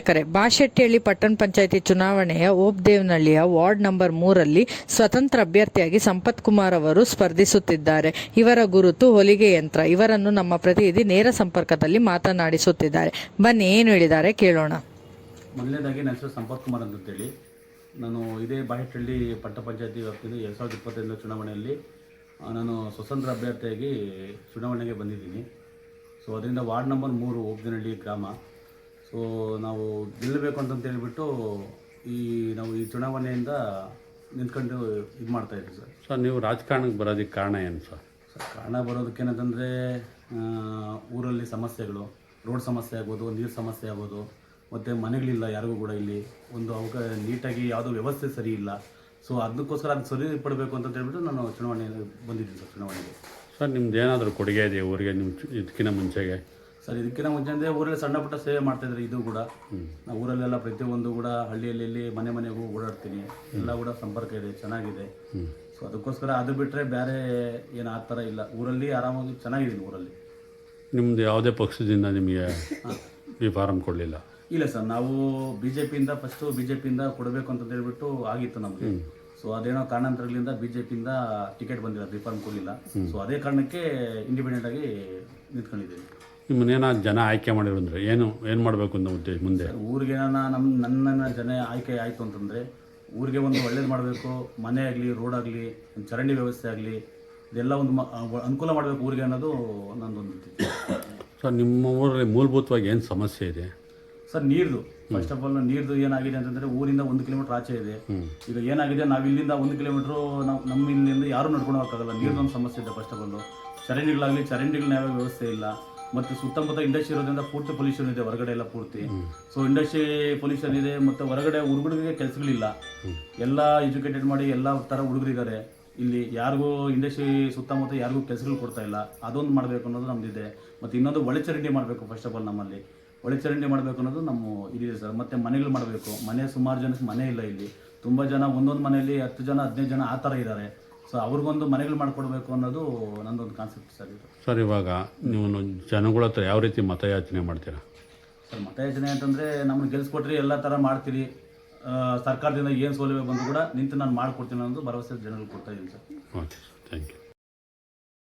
ವೀಕ್ಷಕರೇ ಬಾಶೆಟ್ಟಿಹಳ್ಳಿ ಪಟ್ಟಣ ಪಂಚಾಯಿತಿ ಚುನಾವಣೆಯ ಓಬ್ದೇವ್ನಹಳ್ಳಿಯ ವಾರ್ಡ್ ನಂಬರ್ ಮೂರಲ್ಲಿ ಸ್ವತಂತ್ರ ಅಭ್ಯರ್ಥಿಯಾಗಿ ಸಂಪತ್ ಕುಮಾರ್ ಅವರು ಸ್ಪರ್ಧಿಸುತ್ತಿದ್ದಾರೆ. ಇವರ ಗುರುತು ಹೊಲಿಗೆ ಯಂತ್ರ, ಇವರನ್ನು ನಮ್ಮ ಪ್ರತಿನಿಧಿ ನೇರ ಸಂಪರ್ಕದಲ್ಲಿ ಮಾತನಾಡಿಸುತ್ತಿದ್ದಾರೆ. ಬನ್ನಿ, ಏನು ಹೇಳಿದ್ದಾರೆ ಕೇಳೋಣ. ಮೊದಲನೇದಾಗಿ ನನ್ನ ಹೆಸರು ಸಂಪತ್ ಕುಮಾರ್ ಅಂತೇಳಿ. ನಾನು ಇದೇ ಬಾಹಿಟ್ಟಹಳ್ಳಿ ಪಟ್ಟ ಪಂಚಾಯತಿ ವ್ಯಾಪ್ತಿಯಲ್ಲಿ ಎರಡು ಸಾವಿರದ ಇಪ್ಪತ್ತೈದರ ಚುನಾವಣೆಯಲ್ಲಿ ನಾನು ಸ್ವತಂತ್ರ ಅಭ್ಯರ್ಥಿಯಾಗಿ ಚುನಾವಣೆಗೆ ಬಂದಿದ್ದೀನಿ. ಸೊ ಅದರಿಂದ ವಾರ್ಡ್ ನಂಬರ್ ಮೂರು ಓಬ್ದಿನಹಳ್ಳಿ ಗ್ರಾಮ ಸೊ ನಾವು ಗೆಲ್ಲಬೇಕು ಅಂತಂತ ಹೇಳಿಬಿಟ್ಟು ಈ ನಾವು ಈ ಚುನಾವಣೆಯಿಂದ ನಿಂತ್ಕೊಂಡು ಇದು ಮಾಡ್ತಾ ಇದ್ದೀವಿ ಸರ್. ಸರ್ ನೀವು ರಾಜಕಾರಣಕ್ಕೆ ಬರೋದಕ್ಕೆ ಕಾರಣ ಏನು ಸರ್? ಸರ್ ಕಾರಣ ಬರೋದಕ್ಕೇನಂತಂದರೆ ಊರಲ್ಲಿ ಸಮಸ್ಯೆಗಳು ರೋಡ್ ಸಮಸ್ಯೆ ಆಗ್ಬೋದು ನೀರು ಸಮಸ್ಯೆ ಆಗ್ಬೋದು ಮತ್ತು ಮನೆಗಳಿಲ್ಲ ಯಾರಿಗೂ ಕೂಡ ಇಲ್ಲಿ. ಒಂದು ಅವಕ ನೀಟಾಗಿ ಯಾವುದೋ ವ್ಯವಸ್ಥೆ ಸರಿ ಇಲ್ಲ. ಸೊ ಅದಕ್ಕೋಸ್ಕರ ಅದು ಸರಿ ಪಡಬೇಕು ಅಂತ ಹೇಳ್ಬಿಟ್ಟು ನಾನು ಚುನಾವಣೆ ಬಂದಿದ್ದೀನಿ ಸರ್ ಚುನಾವಣೆಗೆ. ಸರ್ ನಿಮ್ದು ಏನಾದರೂ ಕೊಡುಗೆ ಇದೆಯಾ ಊರಿಗೆ ನಿಮ್ಮ ಇದಕ್ಕಿಂತ ಮುಂಚೆಗೆ? ಸರ್ ಇದಕ್ಕಿಂತ ಮುಂಚೆ ಅಂದರೆ ಊರಲ್ಲಿ ಸಣ್ಣ ಪುಟ್ಟ ಸೇವೆ ಮಾಡ್ತಾಯಿದ್ರು ಇದು ಕೂಡ. ನಾವು ಊರಲ್ಲೆಲ್ಲ ಪ್ರತಿಯೊಂದು ಕೂಡ ಹಳ್ಳಿಯಲ್ಲಿ ಇಲ್ಲಿ ಮನೆ ಮನೆಗೂ ಓಡಾಡ್ತೀನಿ. ಎಲ್ಲ ಕೂಡ ಸಂಪರ್ಕ ಇದೆ ಚೆನ್ನಾಗಿದೆ. ಸೊ ಅದಕ್ಕೋಸ್ಕರ ಅದು ಬಿಟ್ಟರೆ ಬೇರೆ ಏನು ಆ ಥರ ಇಲ್ಲ. ಊರಲ್ಲಿ ಆರಾಮಾಗಿ ಚೆನ್ನಾಗಿದ್ದೀನಿ ಊರಲ್ಲಿ. ನಿಮ್ಮದು ಯಾವುದೇ ಪಕ್ಷದಿಂದ ನಿಮಗೆ ಈ ಫಾರಂ ಕೊಡಲಿಲ್ಲ? ಇಲ್ಲ ಸರ್ ನಾವು ಬಿ ಜೆ ಪಿಯಿಂದ ಫಸ್ಟು ಬಿ ಜೆ ಪಿಯಿಂದ ಕೊಡಬೇಕು ಅಂತ ಹೇಳ್ಬಿಟ್ಟು ಆಗಿತ್ತು ನಮಗೆ. ಸೊ ಅದೇನೋ ಕಾರಣಾಂತರಗಳಿಂದ ಪಿಯಿಂದ ಟಿಕೆಟ್ ಬಂದಿಲ್ಲ ರಿಫಾರ್ಮ್ ಕೊಡಲಿಲ್ಲ. ಸೊ ಅದೇ ಕಾರಣಕ್ಕೆ ಇಂಡಿಪೆಂಡೆಂಟ್ ಆಗಿ ನಿಂತ್ಕೊಂಡಿದ್ದೀವಿ ನಿಮ್ಮನ್ನೇನಾದ್ರು ಜನ ಆಯ್ಕೆ ಮಾಡಿದ್ರು ಅಂದರೆ ಏನು ಏನು ಮಾಡಬೇಕು ಅಂತ ಉದ್ದೇಶ ಮುಂದೆ? ಊರಿಗೆ ನಮ್ಮ ನನ್ನನ್ನು ಜನ ಆಯ್ಕೆ ಆಯಿತು ಅಂತಂದರೆ ಊರಿಗೆ ಒಂದು ಒಳ್ಳೇದು ಮಾಡಬೇಕು ಮನೆ ಆಗಲಿ ರೋಡ್ ಆಗಲಿ ಚರಂಡಿ ವ್ಯವಸ್ಥೆ ಆಗಲಿ ಇದೆಲ್ಲ ಒಂದು ಅನುಕೂಲ ಮಾಡಬೇಕು ಊರಿಗೆ ಅನ್ನೋದು ನನ್ನದೊಂದು. ಸರ್ ನಿಮ್ಮ ಊರಲ್ಲಿ ಮೂಲಭೂತವಾಗಿ ಏನು ಸಮಸ್ಯೆ ಇದೆ? ಸರ್ ನೀರ್ದು. ಫಸ್ಟ್ ಆಫ್ ಆಲ್ ನೀರ್ದು ಏನಾಗಿದೆ ಅಂತಂದ್ರೆ ಊರಿಂದ ಒಂದು ಕಿಲೋಮೀಟರ್ ಆಚೆ ಇದೆ. ಈಗ ಏನಾಗಿದೆ ನಾವು ಇಲ್ಲಿಂದ ಒಂದು ಕಿಲೋಮೀಟರ್ ನಾವು ನಮ್ಮ ಇಲ್ಲಿಂದ ಯಾರು ನಡ್ಕೊಂಡು ಹೋಗೋಕ್ಕಾಗಲ್ಲ. ನೀರ್ದೊಂದು ಸಮಸ್ಯೆ ಇದೆ ಫಸ್ಟ್ ಆಫ್ ಆಲ್ ಚರಂಡಿಗಳಾಗಲಿ ಚರಂಡಿಗಳನ್ನ ಯಾವ ವ್ಯವಸ್ಥೆ ಇಲ್ಲ. ಮತ್ತು ಸುತ್ತಮುತ್ತ ಇಂಡಸ್ಟ್ರಿ ಇರೋದ್ರಿಂದ ಪೂರ್ತಿ ಪೊಲ್ಯೂಷನ್ ಇದೆ ಹೊರಗಡೆ ಎಲ್ಲ ಪೂರ್ತಿ. ಸೊ ಇಂಡಸ್ಟ್ರಿ ಪೊಲ್ಯೂಷನ್ ಇದೆ ಮತ್ತು ಹೊರಗಡೆ ಹುಡುಗರಿಗೆ ಕೆಲಸಗಳಿಲ್ಲ. ಎಲ್ಲ ಎಜುಕೇಟೆಡ್ ಮಾಡಿ ಎಲ್ಲ ಥರ ಹುಡುಗರಿದ್ದಾರೆ ಇಲ್ಲಿ ಯಾರಿಗೂ ಇಂಡಸ್ಟ್ರಿ ಸುತ್ತಮುತ್ತ ಯಾರಿಗೂ ಕೆಲಸಗಳು ಕೊಡ್ತಾ ಇಲ್ಲ. ಅದೊಂದು ಮಾಡಬೇಕು ಅನ್ನೋದು ನಮ್ದಿದೆ. ಮತ್ತು ಇನ್ನೊಂದು ಒಳಚರಂಡಿ ಮಾಡಬೇಕು ಫಸ್ಟ್ ಆಫ್ ಆಲ್ ನಮ್ಮಲ್ಲಿ. ಒಳಚರಂಡಿ ಮಾಡಬೇಕು ಅನ್ನೋದು ನಮ್ಮ ಇದಿದೆ ಸರ್. ಮತ್ತು ಮನೆಗಳು ಮಾಡಬೇಕು. ಮನೆ ಸುಮಾರು ಜನಕ್ಕೆ ಮನೆ ಇಲ್ಲ ಇಲ್ಲಿ. ತುಂಬ ಜನ ಒಂದೊಂದು ಮನೆಯಲ್ಲಿ ಹತ್ತು ಜನ ಹದಿನೈದು ಜನ ಆ ಥರ ಇದ್ದಾರೆ ಸೊ ಅವ್ರಿಗೊಂದು ಮನೆಗಳು ಮಾಡಿಕೊಡ್ಬೇಕು ಅನ್ನೋದು ನಂದೊಂದು ಕಾನ್ಸೆಪ್ಟ್ ಸರ್ ಇದು. ಸರ್ ಇವಾಗ ನೀವು ಜನಗಳ ಹತ್ರ ಯಾವ ರೀತಿ ಮತಯಾಚನೆ ಮಾಡ್ತೀರಾ? ಸರ್ ಮತಯಾಚನೆ ಅಂತಂದರೆ ನಮ್ಮನ್ನು ಗೆಲ್ಸ್ಕೊಟ್ರಿ ಎಲ್ಲ ಥರ ಮಾಡ್ತೀರಿ ಆ, ಸರ್ಕಾರದಿಂದ ಏನು ಸೌಲಭ್ಯ ಬಂದು ಕೂಡ ನಿಂತು ನಾನು ಮಾಡಿಕೊಡ್ತೀನಿ ಅನ್ನೋದು ಭರವಸೆ ಜನರಿಗೆ ಕೊಡ್ತಾ ಇದ್ದೀನಿ sir okay sir thank you